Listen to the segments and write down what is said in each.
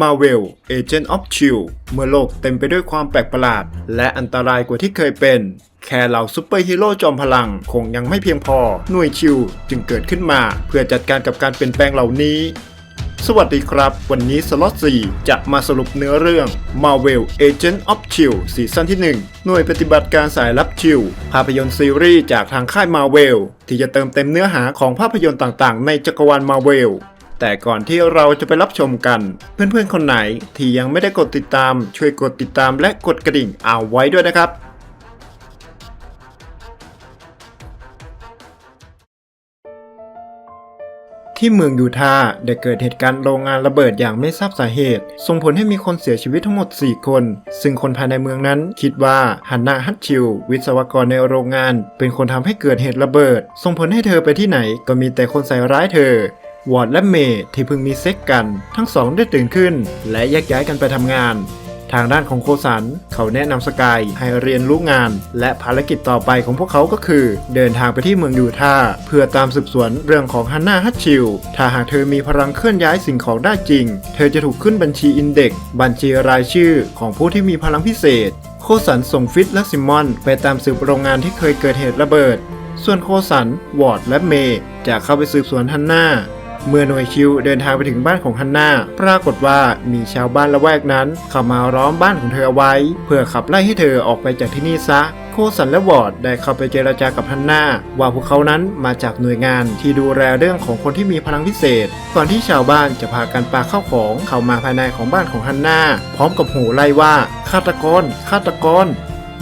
Marvel Agent of Shield เมื่อโลกเต็มไปด้วยความแปลกประหลาด และอันตรายกว่าที่เคยเป็น แค่เหล่าซูเปอร์ฮีโร่จอมพลังคงยังไม่เพียงพอ หน่วยชิลจึงเกิดขึ้นมา เพื่อจัดการกับการเปลี่ยนแปลงเหล่านี้ สวัสดีครับ วันนี้สล็อต4จะมาสรุปเนื้อเรื่อง Marvel Agent of Shield ซีซั่นที่ 1 หน่วยปฏิบัติการสายลับชิลภาพยนตร์ซีรีส์จากทางค่าย Marvel ที่จะเติมเต็มเนื้อหาของภาพยนตร์ต่างๆ ในจักรวาล Marvel แต่ก่อนที่เราจะไปรับชมกัน เพื่อนๆคนไหนที่ยังไม่ได้กดติดตาม ช่วยกดติดตามและกดกระดิ่งเอาไว้ด้วยนะครับ ที่เมืองยูทาห์ได้เกิดเหตุการณ์โรงงานระเบิดอย่างไม่ทราบสาเหตุ ส่งผลให้มีคนเสียชีวิตทั้งหมด 4 คน ซึ่งคนภายในเมืองนั้นคิดว่าฮันนาฮัตชิล วิศวกรในโรงงาน เป็นคนทำให้เกิดเหตุระเบิด ส่งผลให้เธอไปที่ไหนก็มีแต่คนใส่ร้ายเธอ วอร์ดและเมย์ที่เพิ่งมีเซ็กกัน ทั้งสองได้ตื่นขึ้น และแยกย้ายกันไปทำงาน ทางด้านของโคสัน เขาแนะนำสกายให้เรียนรู้งาน และภารกิจต่อไปของพวกเขาก็คือ เดินทางไปที่เมืองยูทาห์เพื่อตามสืบสวนเรื่องของฮันนาฮัตชิลถ้าหากเธอมีพลังเคลื่อนย้ายสิ่งของได้จริง เธอจะถูกขึ้นบัญชีอินเด็กซ์บัญชีรายชื่อของผู้ที่มีพลังพิเศษ โคสันส่งฟิตและซิมมอน ไปตามสืบโรงงานที่เคยเกิดเหตุระเบิด ส่วนโคสัน วอร์ดและเมย์จะเข้าไปสืบสวนฮันนา เมื่อหน่วยคิวเดินทางไปถึงบ้านของฮันนาปรากฏว่ามีชาวบ้านละแวกนั้นเข้ามาล้อมบ้านของเธอเอาไว้ เพื่อขับไล่ให้เธอออกไปจากที่นี่ซะโคสันและวอร์ดได้เข้าไปเจรจากับฮันนาว่าพวกเขานั้นมาจากหน่วยงานที่ดูแลเรื่องของคนที่มีพลังพิเศษ ก่อนที่ชาวบ้านจะพากันปาเข้าของเข้ามาภายในของบ้านของฮันนาพร้อมกับโหูไล่ว่าฆาตกรฆาตกร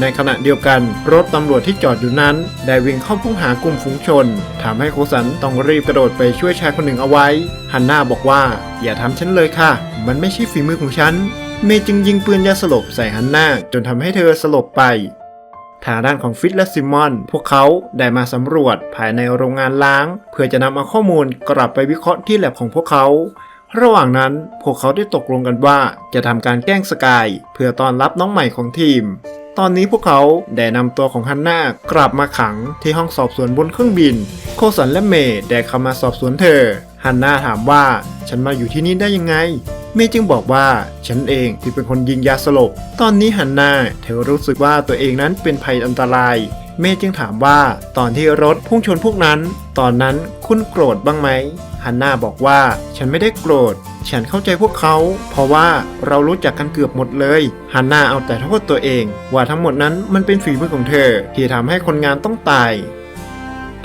ในขณะเดียวกัน รถตำรวจที่จอดอยู่นั้น ได้วิ่งเข้าพุ่งหากลุ่มฝูงชนทำให้โคสันต้องรีบกระโดดไปช่วยชายคนหนึ่งเอาไว้ฮันน่าบอกว่า อย่าทำฉันเลยค่ะ มันไม่ใช่ฝีมือของฉัน เมย์จึงยิงปืนยาสลบใส่ฮันน่าจนทำให้เธอสลบไปทางด้านของฟิตและซิมอน พวกเขาได้มาสำรวจภายในโรงงานล้าง เพื่อจะนำเอาข้อมูลกลับไปวิเคราะห์ที่แลบของพวกเขา ระหว่างนั้นพวกเขาได้ตกลงกันว่าจะทำการแกล้งสกาย เพื่อต้อนรับน้องใหม่ของทีม ตอนนี้พวกเขาได้นำตัวของฮันน่ากลับมาขังที่ห้องสอบสวนบนเครื่องบิน โคสันและเมย์ได้เข้ามาสอบสวนเธอ ฮันน่าถามว่าฉันมาอยู่ที่นี่ได้ยังไง เมย์จึงบอกว่าฉันเองที่เป็นคนยิงยาสลบ ตอนนี้ฮันน่าเธอรู้สึกว่าตัวเองนั้นเป็นภัยอันตราย เมย์จึงถามว่าตอนที่รถพุ่งชนพวกนั้น ตอนนั้นคุณโกรธบ้างไหมฮันน่าบอกว่าฉันไม่ได้โกรธ ฉันเข้าใจพวกเขา เพราะว่าเรารู้จักกันเกือบหมดเลยฮันนาเอาแต่โทษตัวเอง ว่าทั้งหมดนั้นมันเป็นฝีมือของเธอ ที่ทำให้คนงานต้องตาย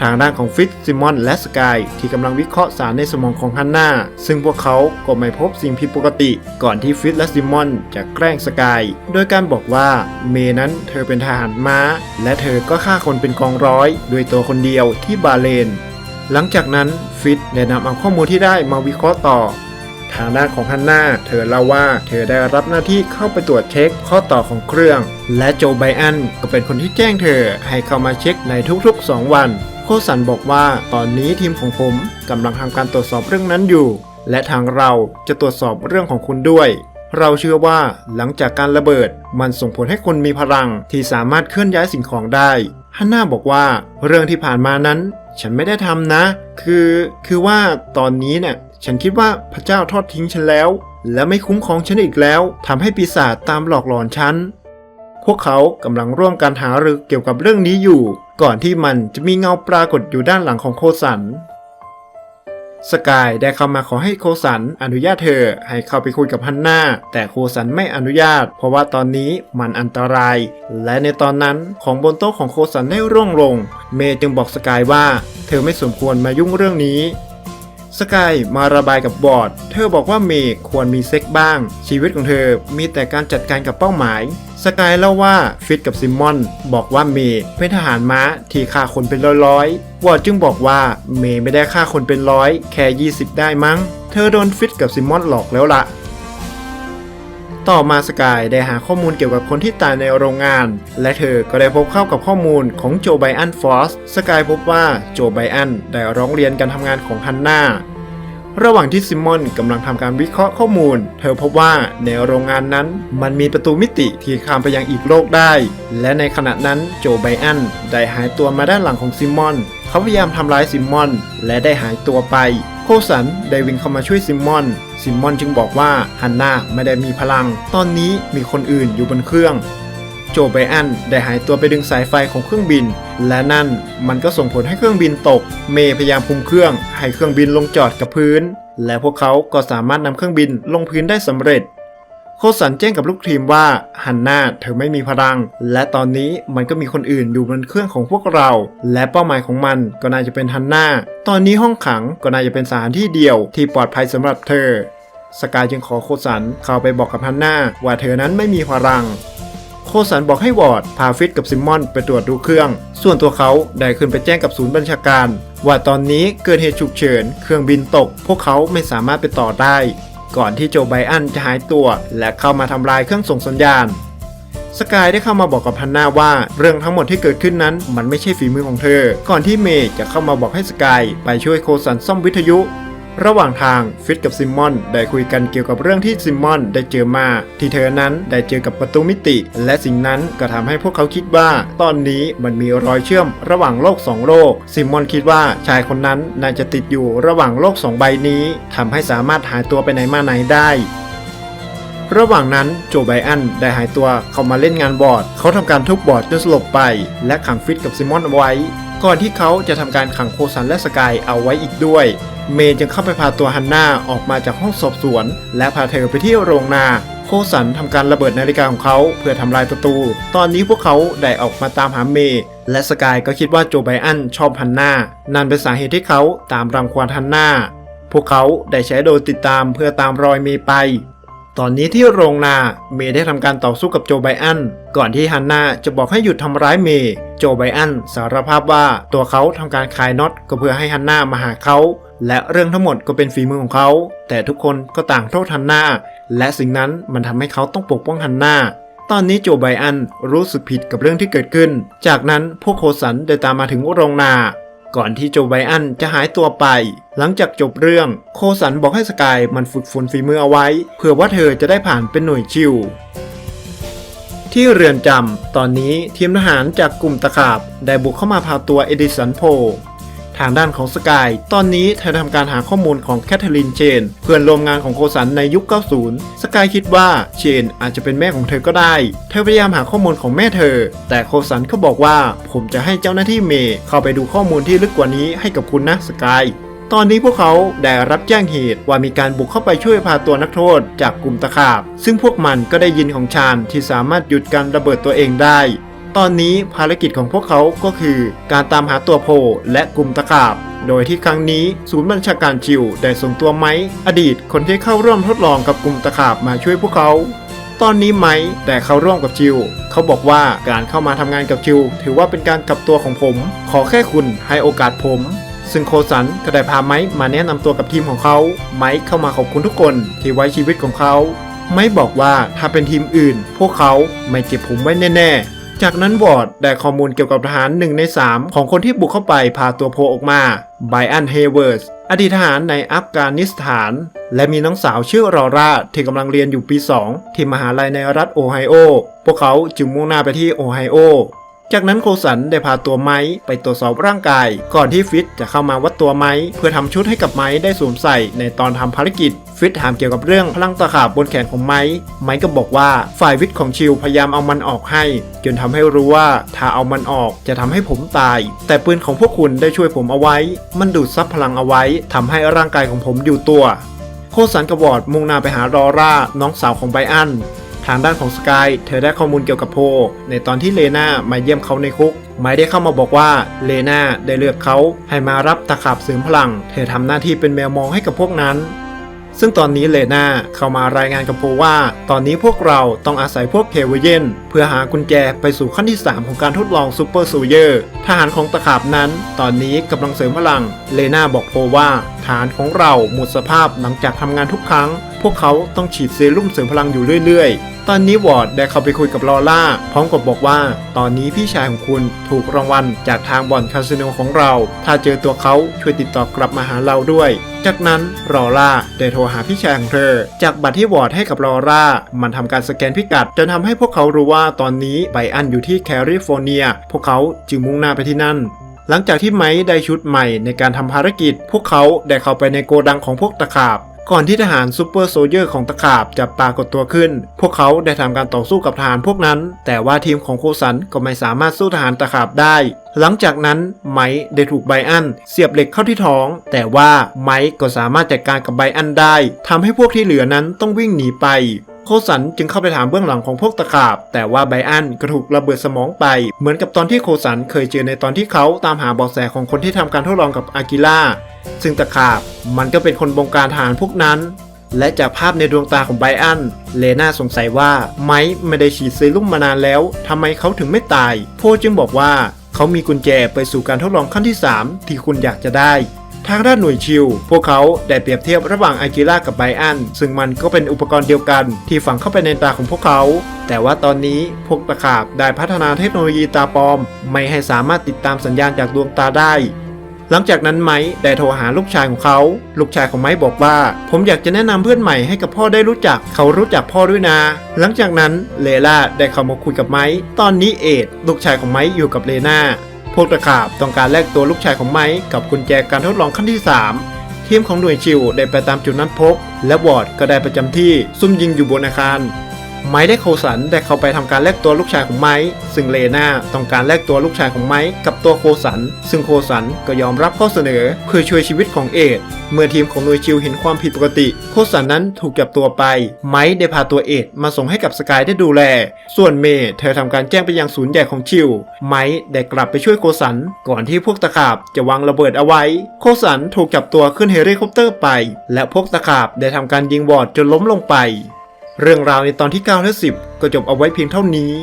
ทางด้านของฟิตซิมอนและสกายที่กำลังวิเคราะห์สารในสมองของฮันนาซึ่งพวกเขาก็ไม่พบสิ่งผิดปกติ ก่อนที่ฟิตและซิมอนจะแกล้งสกายโดยการบอกว่าเมนั้นเธอเป็นทหารม้า และเธอก็ฆ่าคนเป็นกองร้อยด้วยตัวคนเดียวที่บาเลน หลังจากนั้นฟิตได้นำเอาข้อมูลที่ได้มาวิเคราะห์ต่อ ทางด้านของฮันนาเธอเล่าว่าเธอได้รับหน้าที่เข้าไปตรวจเช็คข้อต่อของเครื่อง และโจไบอันก็เป็นคนที่แจ้งเธอให้เข้ามาเช็คในทุกๆ 2 วัน โคสันบอกว่าตอนนี้ทีมของผมกำลังทำการตรวจสอบเรื่องนั้นอยู่ และทางเราจะตรวจสอบเรื่องของคุณด้วยเราเชื่อว่าหลังจากการระเบิดมันส่งผลให้คนมีพลังที่สามารถเคลื่อนย้ายสิ่งของได้ฮันนาบอกว่าเรื่องที่ผ่านมานั้น ฉันไม่ได้ทำนะ คือ คือว่าตอนนี้เนี่ย ฉันคิดว่าพระเจ้าทอดทิ้งฉันแล้ว และไม่คุ้มครองฉันอีกแล้วทำให้ปีศาจตามหลอกหลอนฉัน พวกเขากำลังร่วมกันหารือเกี่ยวกับเรื่องนี้อยู่ ก่อนที่มันจะมีเงาปรากฏอยู่ด้านหลังของโคสัน สกายได้เข้ามาขอให้โคสันอนุญาตเธอให้เข้าไปคุยกับฮันนาแต่โคสันไม่อนุญาต เพราะว่าตอนนี้มันอันตราย และในตอนนั้นของบนโต๊ะของโคสันได้ร่วงลง เมย์จึงบอกสกายว่า เธอไม่สมควรมายุ่งเรื่องนี้ สกายมาระบายกับบอร์ด เธอบอกว่าเมย์ควรมีเซ็กบ้าง ชีวิตของเธอมีแต่การจัดการกับเป้าหมาย สกายเล่าว่าฟิตกับซิมมอน บอกว่าเมย์เป็นทหารม้าที่ฆ่าคนเป็นร้อยๆวอร์ดจึงบอกว่าเมย์ไม่ได้ฆ่าคนเป็นร้อยแค่ 20 ได้มั้ง เธอโดนฟิตกับซิมมอนหลอกแล้วละ ต่อมาสกายได้หาข้อมูลเกี่ยวกับคนที่ตายในโรงงาน และเธอก็ได้พบเข้ากับข้อมูลของโจไบอันฟอสสกายพบว่าโจไบอันได้ร้องเรียนการทำงานของฮันนาระหว่างที่ซิมมอนกำลังทำการวิเคราะห์ข้อมูล เธอพบว่าในโรงงานนั้นมันมีประตูมิติที่ข้ามไปยังอีกโลกได้ และในขณะนั้นโจไบอันได้หายตัวมาด้านหลังของซิมมอน เขาพยายามทำร้ายซิมมอน และได้หายตัวไป โคสันได้วิ่งเข้ามาช่วยซิมมอน ซิมมอนจึงบอกว่าฮันนาไม่ได้มีพลัง ตอนนี้มีคนอื่นอยู่บนเครื่องโจไบอันได้หายตัวไปดึงสายไฟของเครื่องบิน และนั่นมันก็ส่งผลให้เครื่องบินตก เมย์พยายามคุมเครื่องให้เครื่องบินลงจอดกับพื้น และพวกเขาก็สามารถนำเครื่องบินลงพื้นได้สำเร็จ โคสันแจ้งกับลูกทีมว่าฮันนาเธอไม่มีพลัง และตอนนี้มันก็มีคนอื่นอยู่บนเครื่องของพวกเรา และเป้าหมายของมันก็น่าจะเป็นฮันนาตอนนี้ห้องขังก็น่าจะเป็นสถานที่เดียว ที่ปลอดภัยสำหรับเธอ สกายจึงขอโคสันเข้าไปบอกกับฮันนาว่าเธอนั้นไม่มีพลังโคสันบอกให้วอร์ดพาฟิตกับซิมมอนไปตรวจดูเครื่อง ส่วนตัวเขาได้ขึ้นไปแจ้งกับศูนย์บัญชาการ ว่าตอนนี้เกิดเหตุฉุกเฉิน เครื่องบินตก พวกเขาไม่สามารถไปต่อได้ ก่อนที่โจไบอันจะหายตัว และเข้ามาทำลายเครื่องส่งสัญญาณสกายได้เข้ามาบอกกับฮันนาว่าเรื่องทั้งหมดที่เกิดขึ้นนั้น มันไม่ใช่ฝีมือของเธอ ก่อนที่เมย์จะเข้ามาบอกให้สกายไปช่วยโคสันซ่อมวิทยุ ระหว่างทางฟิตกับซิมมอนได้คุยกันเกี่ยวกับเรื่องที่ซิมมอนได้เจอมา ที่เธอนั้นได้เจอกับประตูมิติ และสิ่งนั้นก็ทำให้พวกเขาคิดว่า ตอนนี้มันมีรอยเชื่อมระหว่างโลกสองโลก ซิมมอนคิดว่าชายคนนั้นน่าจะติดอยู่ระหว่างโลกสองใบนี้ทำให้สามารถหายตัวไปไหนมาไหนได้ระหว่างนั้นโจไบอันได้หายตัวเข้ามาเล่นงานบอร์ด เขาทำการทุบบอร์ดจนสลบไป และขังฟิตกับซิมอนเอาไว้ ก่อนที่เขาจะทำการขังโคซันและสกายเอาไว้อีกด้วย เมย์จึงเข้าไปพาตัวฮันนาออกมาจากห้องสอบสวน และพาเธอไปที่โรงนา โคสันทำการระเบิดนาฬิกาของเขาเพื่อทำลายประตู ตอนนี้พวกเขาได้ออกมาตามหาเมย์และสกายก็คิดว่าโจไบอันชอบฮันนานั่นเป็นสาเหตุที่เขาตามรังควานฮันนาพวกเขาได้ใช้โดรนติดตามเพื่อตามรอยเมย์ไปตอนนี้ที่โรงนาเมย์ได้ทำการต่อสู้กับโจไบอัน ก่อนที่ฮันนาจะบอกให้หยุดทำร้ายเมย์ โจไบอันสารภาพว่าตัวเขาทำการคลายน็อตก็เพื่อให้ฮันนามาหาเขาและเรื่องทั้งหมดก็เป็นฝีมือของเขา แต่ทุกคนก็ต่างโทษฮันนาและสิ่งนั้นมันทำให้เขาต้องปกป้องฮันนาตอนนี้โจไบอันรู้สึกผิดกับเรื่องที่เกิดขึ้น จากนั้นพวกโคสันได้ตามมาถึงโรงนา ก่อนที่โจไบอันจะหายตัวไป หลังจากจบเรื่อง โคสันบอกให้สกายมันฝึกฝนฝีมือเอาไว้เพื่อว่าเธอจะได้ผ่านเป็นหน่วยชิว ที่เรือนจำ ตอนนี้ทีมทหารจากกลุ่มตะขาบ ได้บุกเข้ามาพาตัวเอดิสันโพ ทางด้านของสกาย ตอนนี้เธอทำการหาข้อมูลของแคทเธอรีนเชน เพื่อนร่วมงานของโคสันในยุค 90 สกายคิดว่าเชนอาจจะเป็นแม่ของเธอก็ได้ เธอพยายามหาข้อมูลของแม่เธอ แต่โคสันก็บอกว่า ผมจะให้เจ้าหน้าที่เมย์เข้าไปดูข้อมูลที่ลึกกว่านี้ให้กับคุณนะสกาย ตอนนี้พวกเขาได้รับแจ้งเหตุว่ามีการบุกเข้าไปช่วยพาตัวนักโทษจากกลุ่มตะขาบ ซึ่งพวกมันก็ได้ยินของชาญที่สามารถหยุดการระเบิดตัวเองได้ ตอนนี้ภารกิจของพวกเขาก็คือ การตามหาตัวโพและกลุ่มตะขาบ โดยที่ครั้งนี้ศูนย์บัญชาการจิวได้ส่งตัวไม้อดีตคนที่เข้าร่วมทดลองกับกลุ่มตะขาบมาช่วยพวกเขาตอนนี้ไม้แต่เขาร่วมกับจิวเขาบอกว่าการเข้ามาทำงานกับจิวถือว่าเป็นการกลับตัวของผม ขอแค่คุณให้โอกาสผม ซึ่งโคสันก็ได้พาไม้มาแนะนำตัวกับทีมของเขา ไม้เข้ามาขอบคุณทุกคนที่ไว้ชีวิตของเขา ไม้บอกว่าถ้าเป็นทีมอื่น พวกเขาไม่เก็บผมไว้แน่ ๆ จากนั้นวอร์ดได้ข้อมูลเกี่ยวกับทหารหนึ่งใน 3 ของคนที่บุกเข้าไปพาตัวโพออกมาไบอันเฮเวิร์สอดีตทหารในอัฟกานิสถาน และมีน้องสาวชื่อรอราที่กำลังเรียนอยู่ปี 2 ที่มหาลัยในรัฐโอไฮโอ พวกเขาจึงมุ่งหน้าไปที่โอไฮโอ จากนั้นโคสันได้พาตัวไม้ไปตรวจสอบร่างกาย ก่อนที่ฟิตจะเข้ามาวัดตัวไม้เพื่อทำชุดให้กับไม้ได้สวมใส่ในตอนทำภารกิจ ฟิตถามเกี่ยวกับเรื่องพลังตะขาบบนแขนของไม้ไม้ก็บอกว่าฝ่ายวิทย์ของชิลพยายามเอามันออกให้ จนทำให้รู้ว่าถ้าเอามันออกจะทำให้ผมตาย แต่ปืนของพวกคุณได้ช่วยผมเอาไว้ มันดูดซับพลังเอาไว้ทำให้ร่างกายของผมอยู่ตัว โคสันกบอดมุ่งหน้าไปหารอร่าน้องสาวของไบอัน ทางด้านของสกายเธอได้ข้อมูลเกี่ยวกับโพ ในตอนที่เลนามาเยี่ยมเขาในคุก ไม่ได้เข้ามาบอกว่าเลนาได้เลือกเขาให้มารับตะขาบเสริมพลัง เธอทำหน้าที่เป็นแมวมองให้กับพวกนั้น ซึ่งตอนนี้เลนาเข้ามารายงานกับโพว่า ตอนนี้พวกเราต้องอาศัยพวกเคเวเยนเพื่อหากุญแจไปสู่ขั้นที่ 3 ของการทดลองซูเปอร์โซเยอร์ทหารของตะขาบนั้น ตอนนี้กำลังเสริมพลังเลนาบอกโพว่าฐานของเราหมดสภาพหลังจากทำงานทุกครั้ง พวกเขาต้องฉีดเซรุ่มเสริมพลังอยู่เรื่อยๆ ตอนนี้วอร์ดได้เข้าไปคุยกับลอร่า พร้อมกับบอกว่า ตอนนี้พี่ชายของคุณถูกรางวัลจากทางบ่อนคาสิโนของเรา ถ้าเจอตัวเขาช่วยติดต่อกลับมาหาเราด้วย จากนั้นลอร่าได้โทรหาพี่ชายของเธอ จากบัตรที่วอร์ดให้กับลอร่า มันทำการสแกนพิกัดจนทำให้พวกเขารู้ว่าตอนนี้ไบอันอยู่ที่แคลิฟอร์เนีย พวกเขาจึงมุ่งหน้าไปที่นั่นหลังจากที่ไม้ได้ชุดใหม่ในการทำภารกิจ พวกเขาได้เข้าไปในโกดังของพวกตะขาบ ก่อนที่ทหารซูเปอร์โซเยอร์ของตะขาบจะปรากฏตัวขึ้น พวกเขาได้ทำการต่อสู้กับทหารพวกนั้น แต่ว่าทีมของโคสันก็ไม่สามารถสู้ทหารตะขาบได้ หลังจากนั้นไมค์ได้ถูกไบอันเสียบเหล็กเข้าที่ท้อง แต่ว่าไมค์ก็สามารถจัดการกับไบอันได้ทำให้พวกที่เหลือนั้นต้องวิ่งหนีไป โคสันจึงเข้าไปถามเบื้องหลังของพวกตะขาบ แต่ว่าไบอันก็ถูกระเบิดสมองไป เหมือนกับตอนที่โคสันเคยเจอในตอนที่เขาตามหาเบาะแสของคนที่ทำการทดลองกับอากิล่าซึ่งตะขาบมันก็เป็นคนบงการทหารพวกนั้น และจากภาพในดวงตาของไบอัน เลน่าสงสัยว่าไมค์ไม่ได้ฉีดเซรุ่มมานานแล้วทำไมเขาถึงไม่ตาย โพจึงบอกว่าเขามีกุญแจไปสู่การทดลองขั้นที่ 3 ที่คุณอยากจะได้ ทางด้านหน่วยชิล พวกเขาได้เปรียบเทียบระหว่างอากิล่ากับไบอัน ซึ่งมันก็เป็นอุปกรณ์เดียวกันที่ฝังเข้าไปในตาของพวกเขา แต่ว่าตอนนี้พวกตะขาบได้พัฒนาเทคโนโลยีตาปลอม ไม่ให้สามารถติดตามสัญญาณจากดวงตาได้ หลังจากนั้นไม้ได้โทรหาลูกชายของเขา ลูกชายของไม้บอกว่า ผมอยากจะแนะนำเพื่อนใหม่ให้กับพ่อได้รู้จัก เขารู้จักพ่อด้วยนะ หลังจากนั้นเลล่าได้เข้ามาคุยกับไม้ ตอนนี้เอ็ดลูกชายของไม้อยู่กับเลน่า พวกตะขาบต้องการแลกตัวลูกชายของไม้กับกุญแจการทดลองขั้นที่ 3 ทีมของหน่วยชิวได้ไปตามจุดนัดพบ และวอร์ดก็ได้ประจำที่ซุ่มยิงอยู่บนอาคาร ไม้ได้โคสันได้เข้าไปทำการแลกตัวลูกชายของไม้ซึ่งเลนาต้องการแลกตัวลูกชายของไม้กับตัวโคสัน ซึ่งโคสันก็ยอมรับข้อเสนอเพื่อช่วยชีวิตของเอ็ดเมื่อทีมของหน่วยชิวเห็นความผิดปกติ โคสันนั้นถูกจับตัวไป ไม้ได้พาตัวเอ็ดมาส่งให้กับสกายได้ดูแล ส่วนเมย์เธอทำการแจ้งไปยังศูนย์ใหญ่ของชิว ไม้ได้กลับไปช่วยโคสัน ก่อนที่พวกตะขาบจะวางระเบิดเอาไว้ โคสันถูกจับตัวขึ้นเฮลิคอปเตอร์ไป และพวกตะขาบได้ทำการยิงวอร์ดจนล้มลงไป เรื่องราวในตอนที่ 9 และ 10 ก็จบเอาไว้เพียงเท่านี้